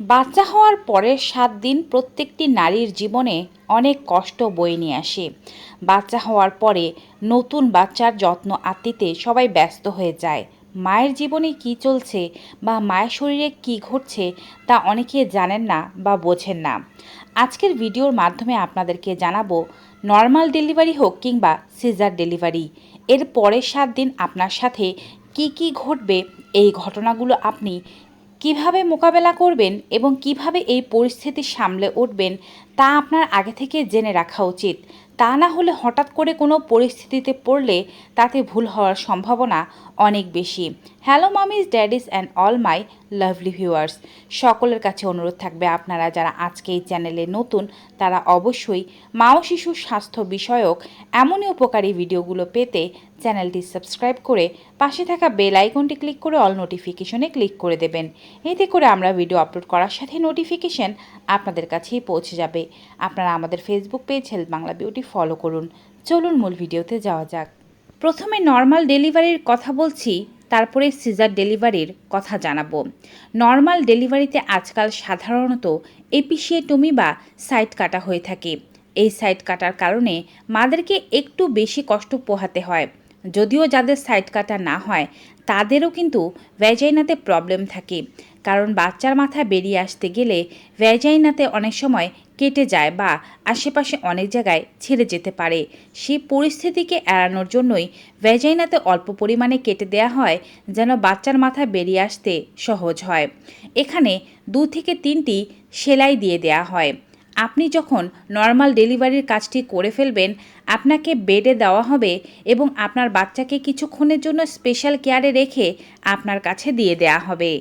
বাচ্চা হওয়ার পরের সাত দিন প্রত্যেকটি নারীর জীবনে অনেক কষ্ট বয়ে নিয়ে আসে। বাচ্চা হওয়ার পরে নতুন বাচ্চার যত্ন আত্মিতে সবাই ব্যস্ত হয়ে যায়। মায়ের জীবনে কি চলছে বা মায়ের শরীরে কি ঘটছে তা অনেকে জানেন না বা বোঝেন না। আজকের ভিডিওর মাধ্যমে আপনাদেরকে জানাব, নর্মাল ডেলিভারি হোক কিংবা সিজার ডেলিভারি, এর পরের সাত দিন আপনার সাথে কি কি ঘটবে, এই ঘটনাগুলো আপনি কীভাবে মোকাবেলা করবেন এবং কীভাবে এই পরিস্থিতি সামলে উঠবেন তা আপনার আগে থেকে জেনে রাখা উচিত। তা না হলে হঠাৎ করে কোনো পরিস্থিতিতে পড়লে তাতে ভুল হওয়ার সম্ভাবনা অনেক বেশি। Hello mummies, daddies and all my lovely viewers. সকলের কাছে অনুরোধ থাকবে আপনারা যারা আজকে এই চ্যানেলে নতুন, তারা অবশ্যই মা ও শিশুর স্বাস্থ্য বিষয়ক এমনই উপকারী ভিডিওগুলো পেতে চ্যানেলটি সাবস্ক্রাইব করে পাশে থাকা বেল আইকনটি ক্লিক করে অল নোটিফিকেশনে ক্লিক করে দেবেন। এতে করে আমরা ভিডিও আপলোড করার সাথে নোটিফিকেশন আপনাদের কাছেই পৌঁছে যাবে। আপনারা আমাদের facebook page health Bangla beauty follow করুন। চলুন মূল ভিডিওতে যাওয়া যাক। প্রথমে নর্মাল ডেলিভারির কথা বলছি, তারপরে সিজার ডেলিভারির কথা জানাব। নর্মাল ডেলিভারিতে আজকাল সাধারণত এপিসিয়েটমি বা সাইট কাটা হয়ে থাকে। এই সাইট কাটার কারণে মাদেরকে একটু বেশি কষ্ট পোহাতে হয়। যদিও যাদের সাইড কাটা না হয়, তাদেরও কিন্তু ভ্যাজাইনাতে প্রবলেম থাকে। কারণ বাচ্চার মাথা বেরিয়ে আসতে গেলে ভ্যাজাইনাতে অনেক সময় কেটে যায় বা আশেপাশে অনেক জায়গায় ছেড়ে যেতে পারে। সেই পরিস্থিতিকে এড়ানোর জন্যই ভ্যাজাইনাতে অল্প পরিমাণে কেটে দেয়া হয় যেন বাচ্চার মাথা বেরিয়ে আসতে সহজ হয়। এখানে দু থেকে তিনটি সেলাই দিয়ে দেয়া হয়। আপনি যখন নর্মাল ডেলিভারির কাজটি করে ফেলবেন, আপনাকে বেডে দেওয়া হবে এবং আপনার বাচ্চাকে কিছুক্ষণের জন্য স্পেশাল কেয়ারে রেখে আপনার কাছে দিয়ে দেওয়া হবে।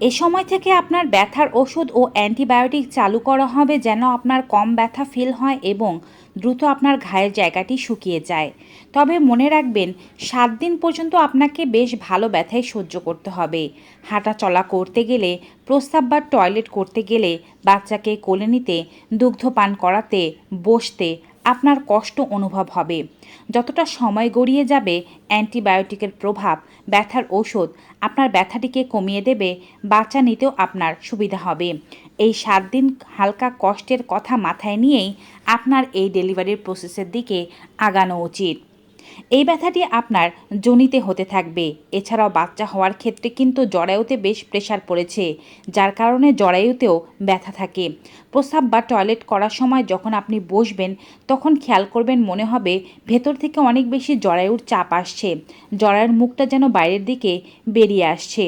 এ সময় থেকে আপনার ব্যথার ওষুধ ও অ্যান্টিবায়োটিক চালু করা হবে যেন আপনার কম ব্যথা ফিল হয় এবং দ্রুত আপনার ঘায়ের জায়গাটি শুকিয়ে যায়। তবে মনে রাখবেন, সাত দিন পর্যন্ত আপনাকে বেশ ভালো ব্যথায় সহ্য করতে হবে। হাঁটা চলা করতে গেলে, প্রস্রাব বা টয়লেট করতে গেলে বাচ্চাকে কোলে নিতে দুগ্ধ পান করাতে, বসতে আপনার কষ্ট অনুভব হবে। যতটা সময় গড়িয়ে যাবে অ্যান্টিবায়োটিকের প্রভাব, ব্যথার ওষুধ আপনার ব্যথাটিকে কমিয়ে দেবে বাচ্চা নিতেও আপনার সুবিধা হবে। এই সাত দিন হালকা কষ্টের কথা মাথায় নিয়েই আপনার এই ডেলিভারির প্রসেসের দিকে আগানো উচিত। এই ব্যথাটি আপনার জনিতে হতে থাকবে। এছাড়াও বাচ্চা হওয়ার ক্ষেত্রে কিন্তু জরায়ুতে বেশ প্রেশার পড়েছে, যার কারণে জরায়ুতেও ব্যথা থাকে। প্রস্রাব বা টয়লেট করার সময় যখন আপনি বসবেন, তখন খেয়াল করবেন মনে হবে ভেতর থেকে অনেক বেশি জরায়ুর চাপ আসছে। জরায়ুর মুখটা যেন বাইরের দিকে বেরিয়ে আসছে।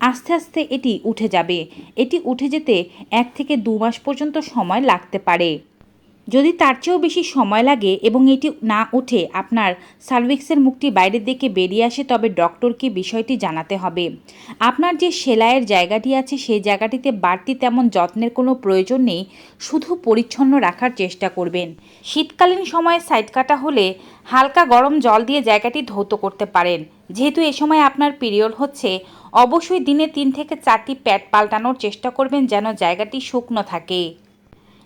আস্তে আস্তে এটি উঠে যাবে। এটি উঠে যেতে এক থেকে দু মাস পর্যন্ত সময় লাগতে পারে। যদি তার চেয়েও বেশি সময় লাগে এবং এটি না উঠে আপনার সার্ভিক্সের মুখটি বাইরের দিকে বেরিয়ে আসে, তবে ডক্টরকে বিষয়টি জানাতে হবে। আপনার যে সেলাইয়ের জায়গাটি আছে, সেই জায়গাটিতে বাড়তি তেমন যত্নের কোনো প্রয়োজন নেই, শুধু পরিচ্ছন্ন রাখার চেষ্টা করবেন। শীতকালীন সময়ে সাইড কাটা হলে হালকা গরম জল দিয়ে জায়গাটি ধৌত করতে পারেন। যেহেতু এ সময় আপনার পিরিয়ড হচ্ছে, অবশ্যই দিনে তিন থেকে চারটি প্যাড পাল্টানোর চেষ্টা করবেন যেন জায়গাটি শুকনো থাকে।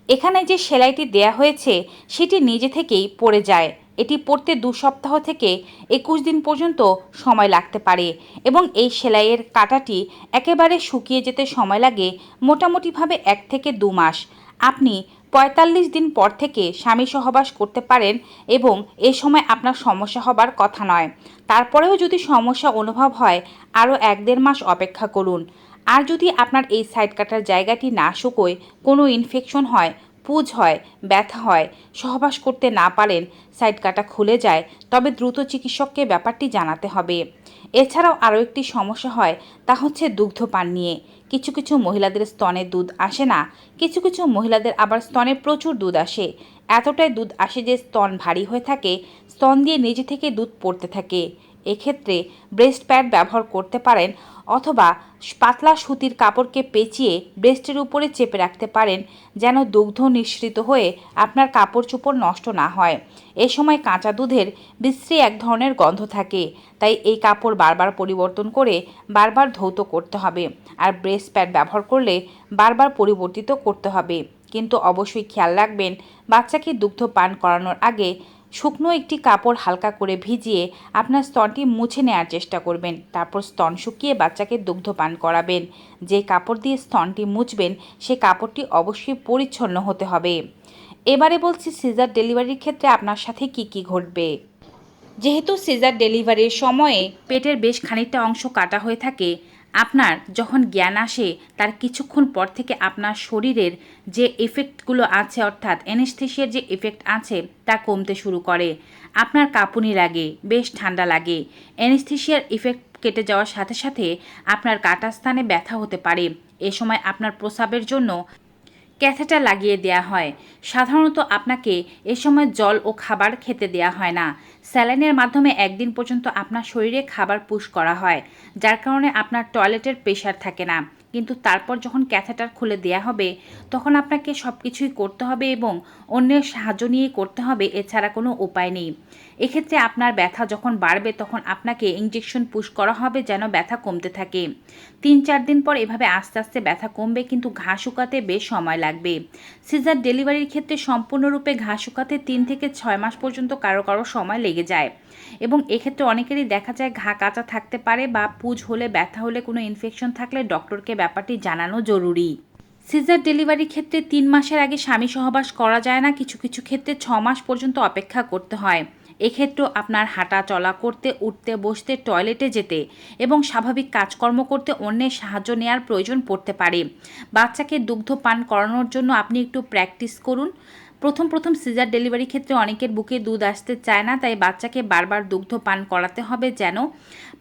এখানে যে সেলাইটি দেয়া হয়েছে, সেটি নিজে থেকেই পড়ে যায়। এটি পড়তে দু সপ্তাহ থেকে একুশ দিন পর্যন্ত সময় লাগতে পারে এবং এই সেলাইয়ের কাটাটি একেবারে শুকিয়ে যেতে সময় লাগে মোটামুটিভাবে এক থেকে দু মাস। আপনি পঁয়তাল্লিশ দিন পর থেকে স্বামী সহবাস করতে পারেন এবং এ সময় আপনার সমস্যা হবার কথা নয়। তারপরেও যদি সমস্যা অনুভব হয়, আরও এক দেড় মাস অপেক্ষা করুন। আর যদি আপনার এই সাইড কাটার জায়গাটি না শুকোয় কোনো ইনফেকশন হয়, পুজ হয়, ব্যথা হয়, সহবাস করতে না পারেন, সাইড কাটা খুলে যায়, তবে দ্রুত চিকিৎসককে ব্যাপারটি জানাতে হবে। এছাড়াও আরও একটি সমস্যা হয়, তা হচ্ছে দুগ্ধপান নিয়ে। কিছু কিছু মহিলাদের স্তনে দুধ আসে না, কিছু কিছু মহিলাদের আবার স্তনে প্রচুর দুধ আসে। এতটাই দুধ আসে যে স্তন ভারী হয়ে থাকে, স্তন দিয়ে নিজে থেকে দুধ পড়তে থাকে। এক্ষেত্রে ব্রেস্ট প্যাড ব্যবহার করতে পারেন অথবা পাতলা সুতির কাপড়কে পেঁচিয়ে ব্রেস্টের উপরে চেপে রাখতে পারেন যেন দুগ্ধ নিঃসৃত হয়ে আপনার কাপড় চোপড় নষ্ট না হয়। এ সময় কাঁচা দুধের বিশ্রী এক ধরনের গন্ধ থাকে, তাই এই কাপড় বারবার পরিবর্তন করে বারবার ধৌত করতে হবে আর ব্রেস্ট প্যাড ব্যবহার করলে বারবার পরিবর্তিত করতে হবে। কিন্তু অবশ্যই খেয়াল রাখবেন, বাচ্চাকে দুগ্ধ পান করানোর আগে শুকনো একটি কাপড় হালকা করে ভিজিয়ে আপনার স্তনটি মুছে নেওয়ার চেষ্টা করবেন। তারপর স্তন শুকিয়ে বাচ্চাকে দুগ্ধ পান করাবেন। যে কাপড় দিয়ে স্তনটি মুছবেন, সে কাপড়টি অবশ্যই পরিচ্ছন্ন হতে হবে। এবারে বলছি সিজার ডেলিভারির ক্ষেত্রে আপনার সাথে কি কি ঘটবে? যেহেতু সিজার ডেলিভারির সময়ে পেটের বেশ খানিকটা অংশ কাটা হয়ে থাকে আপনার যখন জ্ঞান আসে, তার কিছুক্ষণ পর থেকে আপনার শরীরের যে এফেক্টগুলো আছে, অর্থাৎ এনেস্থেশিয়ার যে এফেক্ট আছে, তা কমতে শুরু করে। আপনার কাঁপুনি লাগে, বেশ ঠান্ডা লাগে। এনেস্থেশিয়ার ইফেক্ট কেটে যাওয়ার সাথে সাথে আপনার কাটা স্থানে ব্যথা হতে পারে। এ সময় আপনার প্রসাবের জন্য ক্যাথেটার লাগিয়ে দেয়া হয়। সাধারণত আপনাকে এ সময় জল ও খাবার খেতে দেয়া হয় না। স্যালাইনের মাধ্যমে একদিন পর্যন্ত আপনার শরীরে খাবার পুশ করা হয়, যার কারণে আপনার টয়লেটের প্রেশার থাকে না। কিন্তু তারপর যখন ক্যাথেটার খুলে দেয়া হবে, তখন আপনাকে সব কিছুই করতে হবে এবং অন্যের সাহায্য নিয়ে করতে হবে, এছাড়া কোনো উপায় নেই। এক্ষেত্রে আপনার ব্যথা যখন বাড়বে, তখন আপনাকে ইঞ্জেকশন পুশ করা হবে যেন ব্যথা কমতে থাকে। তিন চার দিন পর এভাবে আস্তে আস্তে ব্যথা কমবে, কিন্তু ঘা শুকাতে বেশ সময় লাগবে। সিজার ডেলিভারির ক্ষেত্রে সম্পূর্ণরূপে ঘা শুকাতে তিন থেকে ছয় মাস পর্যন্ত কারও কারও সময় লেগে যায়। এবং এক্ষেত্রে অনেকেরই দেখা যায় ঘা কাঁচা থাকতে পারে বা পুজ হলে, ব্যথা হলে, কোনো ইনফেকশন থাকলে ডক্টরকে ব্যাপারটি জানানো জরুরি। সিজার ডেলিভারির ক্ষেত্রে তিন মাসের আগে স্বামী সহবাস করা যায় না, কিছু কিছু ক্ষেত্রে ছ মাস পর্যন্ত অপেক্ষা করতে হয়। এক্ষেত্রেও আপনার হাঁটা চলা করতে, উঠতে, বসতে টয়লেটে যেতে এবং স্বাভাবিক কাজকর্ম করতে অন্যের সাহায্য নেওয়ার প্রয়োজন পড়তে পারে। বাচ্চাকে দুগ্ধ পান করানোর জন্য আপনি একটু প্র্যাকটিস করুন। প্রথম প্রথম সিজার ডেলিভারি ক্ষেত্রে অনেকের বুকে দুধ আসতে চায় না, তাই বাচ্চাকে বারবার দুগ্ধ পান করাতে হবে যেন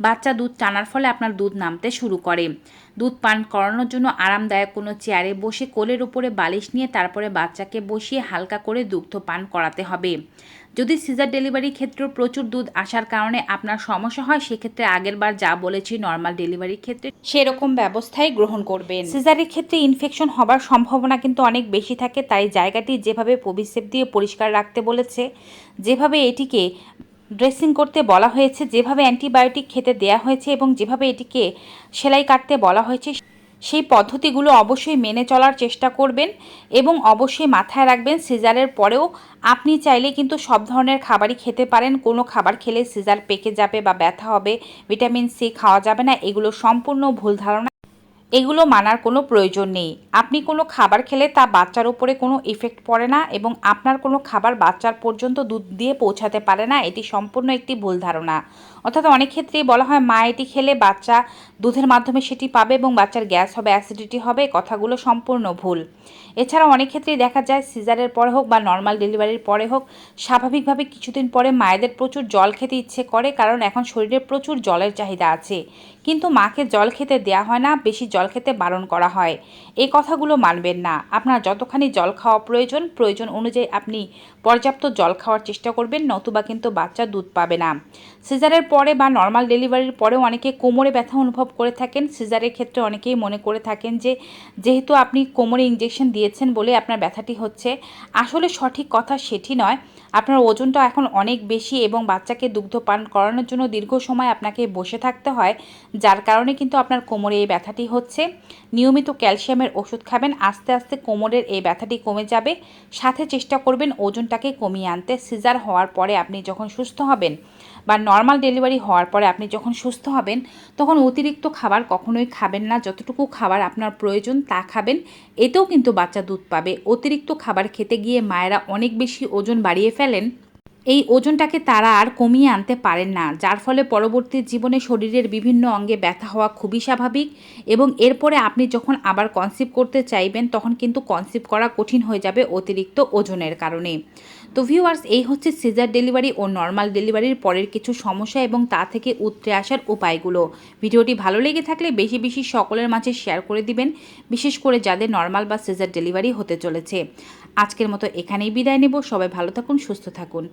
বাচ্চা দুধ টানার ফলে আপনার দুধ নামতে শুরু করে। দুধ পান করানোর জন্য আরামদায়ক কোনো চেয়ারে বসে কোলের উপরে বালিশ নিয়ে তারপরে বাচ্চাকে বসিয়ে হালকা করে দুগ্ধ পান করাতে হবে। যদি সিজার ডেলিভারি ক্ষেত্রেও প্রচুর দুধ আসার কারণে আপনার সমস্যা হয়, সেক্ষেত্রে আগের বার যা বলেছি নর্মাল ডেলিভারির ক্ষেত্রে সেরকম ব্যবস্থাই গ্রহণ করবেন। সিজারের ক্ষেত্রে ইনফেকশন হবার সম্ভাবনা কিন্তু অনেক বেশি থাকে, তাই জায়গাটি যেভাবে পবিসেপ দিয়ে পরিষ্কার রাখতে বলেছে, যেভাবে এটিকে ড্রেসিং করতে বলা হয়েছে, যেভাবে অ্যান্টিবায়োটিক খেতে দেয়া হয়েছে এবং যেভাবে এটিকে সেলাই কাটতে বলা হয়েছে সেই পদ্ধতিগুলো অবশ্যই মেনে চলার চেষ্টা করবেন এবং অবশ্যই মাথায় রাখবেন সিজারের পরেও আপনি চাইলে কিন্তু সব ধরনের খাবারই খেতে পারেন। কোনো খাবার খেলে সিজার পেকে যাবে বা ব্যথা হবে, ভিটামিন সি খাওয়া যাবে না, এগুলো সম্পূর্ণ ভুল ধারণা। এগুলো মানার কোনো প্রয়োজন নেই। আপনি কোনো খাবার খেলে তা বাচ্চার উপরে কোনো ইফেক্ট পড়ে না এবং আপনার কোনো খাবার বাচ্চার পর্যন্ত দুধ দিয়ে পৌঁছাতে পারে না, এটি সম্পূর্ণ একটি ভুল ধারণা। অর্থাৎ অনেক ক্ষেত্রেই বলা হয়, মা, এটি খেলে বাচ্চা দুধের মাধ্যমে সেটি পাবে এবং বাচ্চার গ্যাস হবে অ্যাসিডিটি হবে, কথাগুলো সম্পূর্ণ ভুল। এছাড়া অনেক ক্ষেত্রেই দেখা যায়, সিজারের পরে হোক বা নর্মাল ডেলিভারির পরে হোক, স্বাভাবিকভাবে কিছুদিন পরে মায়েদের প্রচুর জল খেতে ইচ্ছে করে, কারণ এখন শরীরে প্রচুর জলের চাহিদা আছে। কিন্তু মাকে জল খেতে দেওয়া হয় না, বেশি জল খেতে বারণ করা হয়। এই কথাগুলো মানবেন না। আপনার যতখানি জল খাওয়া প্রয়োজন প্রয়োজন অনুযায়ী আপনি পর্যাপ্ত জল খাওয়ার চেষ্টা করবেন, নতুবা কিন্তু বাচ্চা দুধ পাবে না। সিজারের পরে বা নর্মাল ডেলিভারির পরেও অনেকে কোমরে ব্যথা অনুভব করে থাকেন। সিজারের ক্ষেত্রে অনেকেই মনে করে থাকেন যে, যেহেতু আপনি কোমরে ইঞ্জেকশন দিয়েছেন বলে আপনার ব্যথাটি হচ্ছে, আসলে সঠিক কথা সেটি নয়। আপনার ওজনটা এখন অনেক বেশি এবং বাচ্চাকে দুগ্ধ পান করানোর জন্য দীর্ঘ সময় আপনাকে বসে থাকতে হয়, যার কারণে কিন্তু আপনার কোমরে এই ব্যথাটি হচ্ছে। নিয়মিত ক্যালসিয়ামের ওষুধ খাবেন, আস্তে আস্তে কোমরের এই ব্যথাটি কমে যাবে। সাথে চেষ্টা করবেন ওজনটাকে কমিয়ে আনতে। সিজার হওয়ার পরে আপনি যখন সুস্থ হবেন বা নর্মাল ডেলিভারি হওয়ার পরে আপনি যখন সুস্থ হবেন, তখন অতিরিক্ত খাবার কখনোই খাবেন না। যতটুকু খাবার আপনার প্রয়োজন তা খাবেন। এতেও কিন্তু বাচ্চা দুধ পাবে। অতিরিক্ত খাবার খেতে গিয়ে মায়েরা অনেক বেশি ওজন বাড়িয়ে ফেলেন। এই ওজনটাকে তারা আর কমিয়ে আনতে পারেন না, যার ফলে পরবর্তী জীবনে শরীরের বিভিন্ন অঙ্গে ব্যথা হওয়া খুবই স্বাভাবিক এবং এরপরে আপনি যখন আবার কনসিভ করতে চাইবেন, তখন কিন্তু কনসিভ করা কঠিন হয়ে যাবে অতিরিক্ত ওজনের কারণে। তো ভিউয়ার্স এই হচ্ছে সিজার ডেলিভারি ও নর্মাল ডেলিভারির পরের কিছু সমস্যা এবং তা থেকে উতরে আসার উপায়গুলো। ভিডিওটি ভালো লেগে থাকলে বেশি বেশি সকলের মাঝে শেয়ার করে দিবেন, বিশেষ করে যাদের নর্মাল বা সিজার ডেলিভারি হতে চলেছে। আজকের মতো এখানেই বিদায় নেব, সবাই ভালো থাকুন, সুস্থ থাকুন।